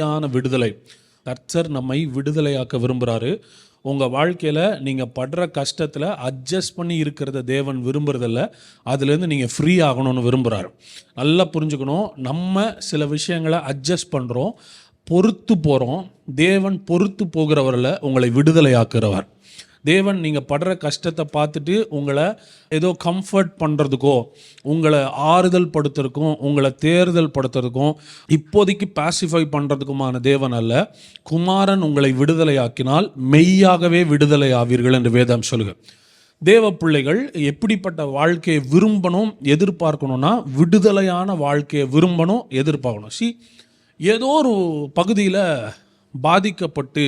உண்மையான விடுதலை. கர்த்தர் நம்மை விடுதலையாக்க விரும்புகிறாரு உங்கள் வாழ்க்கையில் நீங்கள் படுற கஷ்டத்தில் அட்ஜஸ்ட் பண்ணி இருக்கிறத தேவன் விரும்புறதில்ல. அதுலேருந்து நீங்கள் ஃப்ரீ ஆகணும்னு விரும்புகிறாரு நல்லா புரிஞ்சுக்கணும். நம்ம சில விஷயங்களை அட்ஜஸ்ட் பண்ணுறோம் பொறுத்து போகிறோம் தேவன் பொறுத்து போகிறவரில் உங்களை விடுதலையாக்குறவர். தேவன் நீங்கள் படுற கஷ்டத்தை பார்த்துட்டு உங்களை ஏதோ கம்ஃபர்ட் பண்ணுறதுக்கோ உங்களை ஆறுதல் படுத்துறதுக்கும் உங்களை தேர்தல் படுத்துறதுக்கும் இப்போதைக்கு பாசிஃபை பண்ணுறதுக்குமான தேவன் அல்ல. குமாரன் உங்களை விடுதலையாக்கினால் மெய்யாகவே விடுதலை ஆவீர்கள் என்று வேதம் சொல்லுக தேவ பிள்ளைகள் எப்படிப்பட்ட வாழ்க்கையை விரும்பணும் எதிர்பார்க்கணும்னா விடுதலையான வாழ்க்கையை விரும்பணும் எதிர்பார்க்கணும். சி ஏதோ ஒரு பகுதியில் பாதிக்கப்பட்டு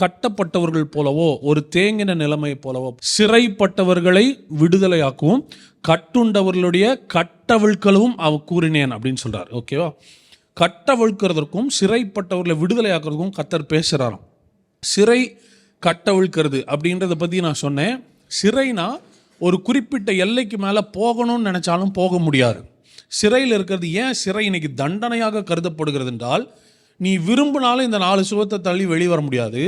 கட்டப்பட்டவர்கள் போலவோ ஒரு தேங்கின நிலைமை போலவோ சிறைப்பட்டவர்களை விடுதலையாக்கவும். கட்டுண்டவர்களுடைய கட்டவிழ்க்கவும் அவ கூறினேன் அப்படின்னு சொல்றார். ஓகேவா கட்டவிழ்க்கிறதற்கும் சிறைப்பட்டவர்களை விடுதலையாக்குறதுக்கும் கத்தர் பேசுகிறாராம் சிறை கட்டவிழ்க்கிறது அப்படின்றத பற்றி நான் சொன்னேன். சிறைனா ஒரு குறிப்பிட்ட எல்லைக்கு மேலே போகணும்னு நினச்சாலும் போக முடியாது. சிறையில் இருக்கிறது ஏன் சிறை? இன்னைக்கு தண்டனையாக கருதப்படுகிறது என்றால் நீ விரும்பினாலும் இந்த நாலு சுவத்தை தள்ளி வெளிவர முடியாது.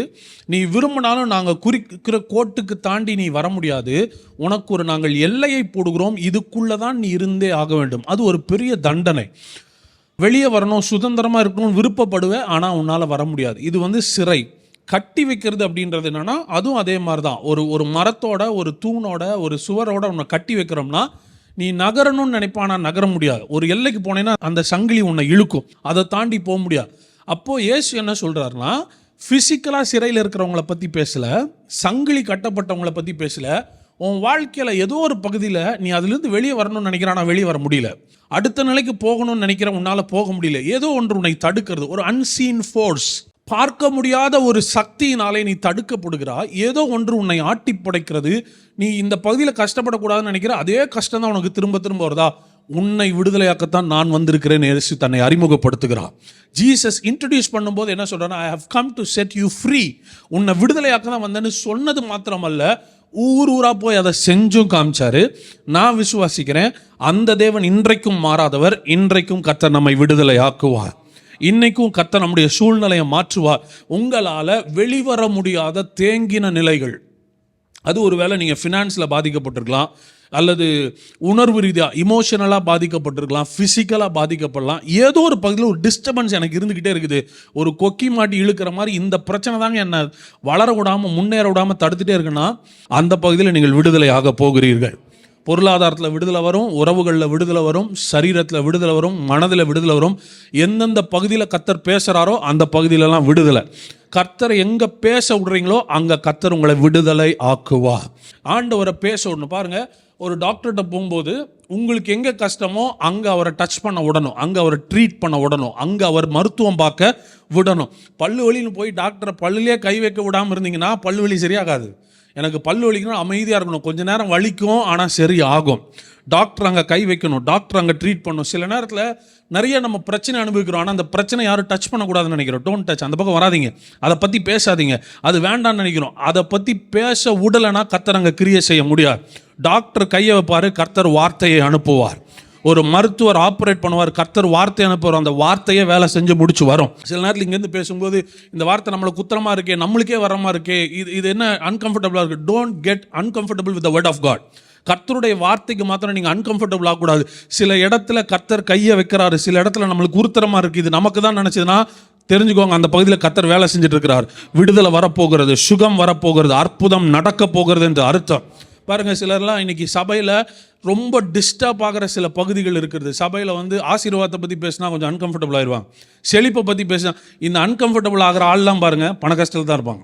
நீ விரும்பினாலும் நாங்கள் குறிக்கிற கோட்டுக்கு தாண்டி நீ வர முடியாது. உனக்கு ஒரு நாங்கள் எல்லையை போடுகிறோம். இதுக்குள்ளே தான் நீ இருந்தே ஆக வேண்டும். அது ஒரு பெரிய தண்டனை. வெளியே வரணும் சுதந்திரமாக இருக்கணும்னு விருப்பப்படுவேன் ஆனால் உன்னால் வர முடியாது. இது வந்து சிறை. கட்டி வைக்கிறது அப்படின்றது என்னென்னா அதுவும் அதே மாதிரி தான் ஒரு ஒரு மரத்தோட ஒரு தூணோட ஒரு சுவரோட உன்னை கட்டி வைக்கிறோம்னா நீ நகரணும்னு நினைப்பானா நகர முடியாது. ஒரு எல்லைக்கு போனேன்னா அந்த சங்கிலி உன்னை இழுக்கும். அதை தாண்டி போக முடியாது. அப்போது இயேசு என்ன சொல்கிறாருன்னா ஃபிசிக்கலாக சிறையில் இருக்கிறவங்கள பற்றி பேசல சங்கிலி கட்டப்பட்டவங்கள பற்றி பேசலை உன் வாழ்க்கையில் ஏதோ ஒரு பகுதியில் நீ அதுலேருந்து வெளியே வரணும்னு நினைக்கிற ஆனால் வெளியே வர முடியல. அடுத்த நிலைக்கு போகணும்னு நினைக்கிற உன்னால் போக முடியல. ஏதோ ஒன்று உன்னை தடுக்கிறது ஒரு அன்சீன் ஃபோர்ஸ் பார்க்க முடியாத ஒரு சக்தியினாலே நீ தடுக்கப்படுகிறா. ஏதோ ஒன்று உன்னை ஆட்டி புடைக்கிறது நீ இந்த பகுதியில் கஷ்டப்படக்கூடாதுன்னு நினைக்கிற அதே கஷ்டம் தான் உனக்கு திரும்ப திரும்ப வருதா? உன்னை விடுதலையாக்கத்தான் நான் வந்திருக்கிறேன் இயேசு தன்னை அறிமுகப்படுத்துகிறார். ஜீசஸ் இன்ட்ரடியூஸ் பண்ணும்போது என்ன சொல்கிறான்னா I have come to set you free உன்னை விடுதலையாக்க தான் வந்தேன்னு சொன்னது மாத்திரமல்ல ஊர் ஊராக போய் அதை செஞ்சும் காமிச்சாரு. நான் விசுவாசிக்கிறேன் அந்த தேவன் இன்றைக்கும் மாறாதவர் இன்றைக்கும் கத்த நம்மை விடுதலை ஆக்குவார் இன்னைக்கும் கத்த நம்முடைய சூழ்நிலையை மாற்றுவார். உங்களால் வெளிவர முடியாத தேங்கின நிலைகள். அது ஒருவேளை நீங்கள் ஃபினான்ஸில் பாதிக்கப்பட்டிருக்கலாம். அல்லது உணர்வு ரீதியாக இமோஷனலாக பாதிக்கப்பட்டிருக்கலாம் ஃபிசிக்கலாக பாதிக்கப்படலாம். ஏதோ ஒரு பகுதியில் ஒரு டிஸ்டர்பன்ஸ் எனக்கு இருந்துக்கிட்டே இருக்குது. ஒரு கொக்கி மாட்டி இழுக்கிற மாதிரி இந்த பிரச்சனை தாங்க என்னை வளர விடாமல் முன்னேற விடாமல் தடுத்துகிட்டே இருக்குன்னா அந்த பகுதியில் நீங்கள் விடுதலை ஆக போகிறீர்கள். பொருளாதாரத்தில் விடுதலை வரும் உறவுகளில் விடுதலை வரும் சரீரத்தில் விடுதலை வரும் மனதில் விடுதலை வரும். எந்தெந்த பகுதியில் கத்தர் பேசுகிறாரோ அந்த பகுதியிலலாம் விடுதலை. கர்த்தரை எங்கே பேச விடுறீங்களோ அங்கே கர்த்தர் உங்களை விடுதலை ஆக்குவா ஆண்டவரை பேச விடணும். பாருங்க ஒரு டாக்டர்கிட்ட போகும்போது உங்களுக்கு எங்கே கஷ்டமோ அங்கே அவரை டச் பண்ண விடணும். அங்கே அவரை ட்ரீட் பண்ண விடணும். அங்கே அவர் மருத்துவம் பார்க்க விடணும். பல்லு வலின்னு போய் டாக்டரை பல்லுலேயே கை வைக்க விடாமல் இருந்தீங்கன்னா பல்லு வலி சரியாகாது. எனக்கு பல்லு வலிக்கணும் அமைதியாக இருக்கணும். கொஞ்ச நேரம் வலிக்கும் ஆனால் சரி ஆகும். டாக்டர் அங்கே கை வைக்கணும். டாக்டர் அங்கே ட்ரீட் பண்ணணும். சில நேரத்தில் நிறைய நம்ம பிரச்சனை அனுபவிக்கிறோம். ஆனால் அந்த பிரச்சனை யாரும் டச் பண்ணக்கூடாதுன்னு நினைக்கிறோம். டோன்ட் டச் அந்த பக்கம் வராதீங்க. அதை பற்றி பேசாதீங்க. அது வேண்டாம்னு நினைக்கிறோம். அதை பற்றி பேச உடலைனா கத்தர் அங்கே கிரியை செய்ய முடியாது. டாக்டர் கையை வைப்பார். கர்த்தர் வார்த்தையை அனுப்புவார். ஒரு மருத்துவர் ஆப்ரேட் பண்ணுவார் கர்த்தர் வார்த்தை அனுப்புவார் அந்த வார்த்தையே வேலை செஞ்சு முடிச்சு வரும். சில நேரத்தில் இங்கேருந்து பேசும்போது இந்த வார்த்தை நம்மளை குத்தரமாக இருக்கே நம்மளுக்கே வரமா இருக்கே இது இது என்ன அன்கம்ஃபர்டபுளாக இருக்குது don't get uncomfortable with the word of God கர்த்தருடைய வார்த்தைக்கு மாத்திரம் நீங்கள் அன்கம்ஃபர்டபுள் ஆகக்கூடாது. சில இடத்துல கர்த்தர் கையை வைக்கிறாரு சில இடத்துல நம்மளுக்கு உருத்தரமாக இருக்குது இது நமக்கு தான் நினச்சதுன்னா தெரிஞ்சுக்கோங்க அந்த பகுதியில் கர்த்தர் வேலை செஞ்சுட்டு இருக்கிறார். விடுதலை வரப்போகிறது சுகம் வரப்போகிறது அற்புதம் நடக்க போகிறது என்று அர்த்தம். பாருங்கள் சிலர்லாம் இன்றைக்கி சபையில் ரொம்ப டிஸ்டர்ப் ஆகிற சில பகுதிகள் இருக்கிறது சபையில் வந்து ஆசீர்வாதத்தை பற்றி பேசினா கொஞ்சம் அன்கம்ஃபர்டபுள் ஆயிடுவாங்க செழிப்பை பற்றி பேசினா இந்த அன்கம்ஃபர்டபுள் ஆகிற ஆள்லாம் பாருங்கள் பண கஷ்டத்தில் தான் இருப்பாங்க.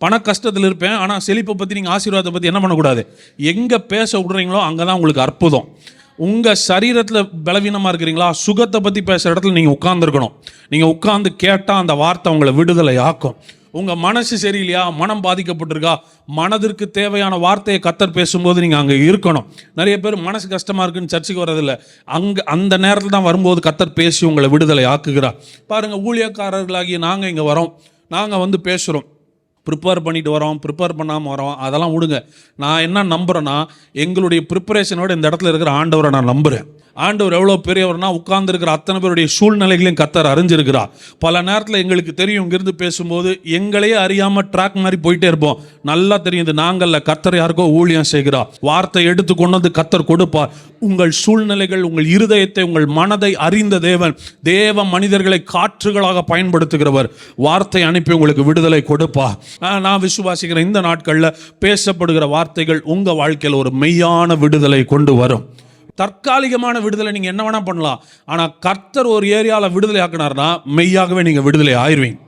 பண கஷ்டத்தில் இருப்பேன் ஆனால் செழிப்பை பற்றி நீங்கள் ஆசீர்வாதத்தை பற்றி என்ன பண்ணக்கூடாது? எங்கே பேச விடுறீங்களோ அங்கே தான் உங்களுக்கு அற்புதம். உங்கள் சரீரத்தில் பலவீனமாக இருக்கிறீங்களா சுகத்தை பற்றி பேசுகிற இடத்துல நீங்கள் உட்காந்துருக்கணும் நீங்கள் உட்காந்து கேட்டால் அந்த வார்த்தை உங்களை விடுதலை ஆக்கும் உங்கள் மனசு சரியில்லையா? மனம் பாதிக்கப்பட்டிருக்கா? மனதிற்கு தேவையான வார்த்தையை கத்தர் பேசும்போது நீங்கள் அங்கே இருக்கணும். நிறைய பேர் மனசு கஷ்டமாக இருக்குன்னு சர்ச்சுக்கு வரதில்லை அங்கே அந்த நேரத்தில் தான் வரும்போது கத்தர் பேசி உங்களை விடுதலை ஆக்குகிறார். பாருங்கள் ஊழியக்காரர்களாகிய நாங்கள் இங்கே வரோம். நாங்கள் வந்து பேசுகிறோம் ப்ரிப்பேர் பண்ணிட்டு வரோம் ப்ரிப்பேர் பண்ணாமல் வரோம். அதெல்லாம் விடுங்க. நான் என்ன நம்புகிறேன்னா எங்களுடைய ப்ரிப்பரேஷனோட இந்த இடத்துல இருக்கிற ஆண்டவரை நான் நம்புகிறேன் ஆண்டவர் எவ்வளோ பெரியவர்னா உட்கார்ந்துருக்கிற அத்தனை பேருடைய சூழ்நிலைகளையும் கத்தர் அறிஞ்சிருக்கிறார். பல நேரத்தில் எங்களுக்கு தெரியும் இங்கிருந்து பேசும்போது எங்களையே அறியாமல் ட்ராக் மாதிரி போயிட்டே இருப்போம். நல்லா தெரியும் இது நாங்கள்ல கத்தர் யாருக்கோ ஊழியம் செய்கிறார். வார்த்தை எடுத்து கொண்டு வந்து கத்தர் கொடுப்பார். உங்கள் சூழ்நிலைகள் உங்கள் இருதயத்தை உங்கள் மனதை அறிந்த தேவன் தேவ மனிதர்களை காற்றுகளாக பயன்படுத்துகிறவர். வார்த்தை அனுப்பி உங்களுக்கு விடுதலை கொடுப்பார். நான் விசுவாசிக்கிறேன் இந்த நாட்களில் பேசப்படுகிற வார்த்தைகள் உங்கள் வாழ்க்கையில் ஒரு மெய்யான விடுதலை கொண்டு வரும். தற்காலிகமான விடுதலை நீங்கள் என்ன வேணால் பண்ணலாம். ஆனால் கர்த்தர் ஒரு ஏரியாவில் விடுதலை ஆக்கினார்னா மெய்யாகவே நீங்கள் விடுதலை ஆயிருவீங்க.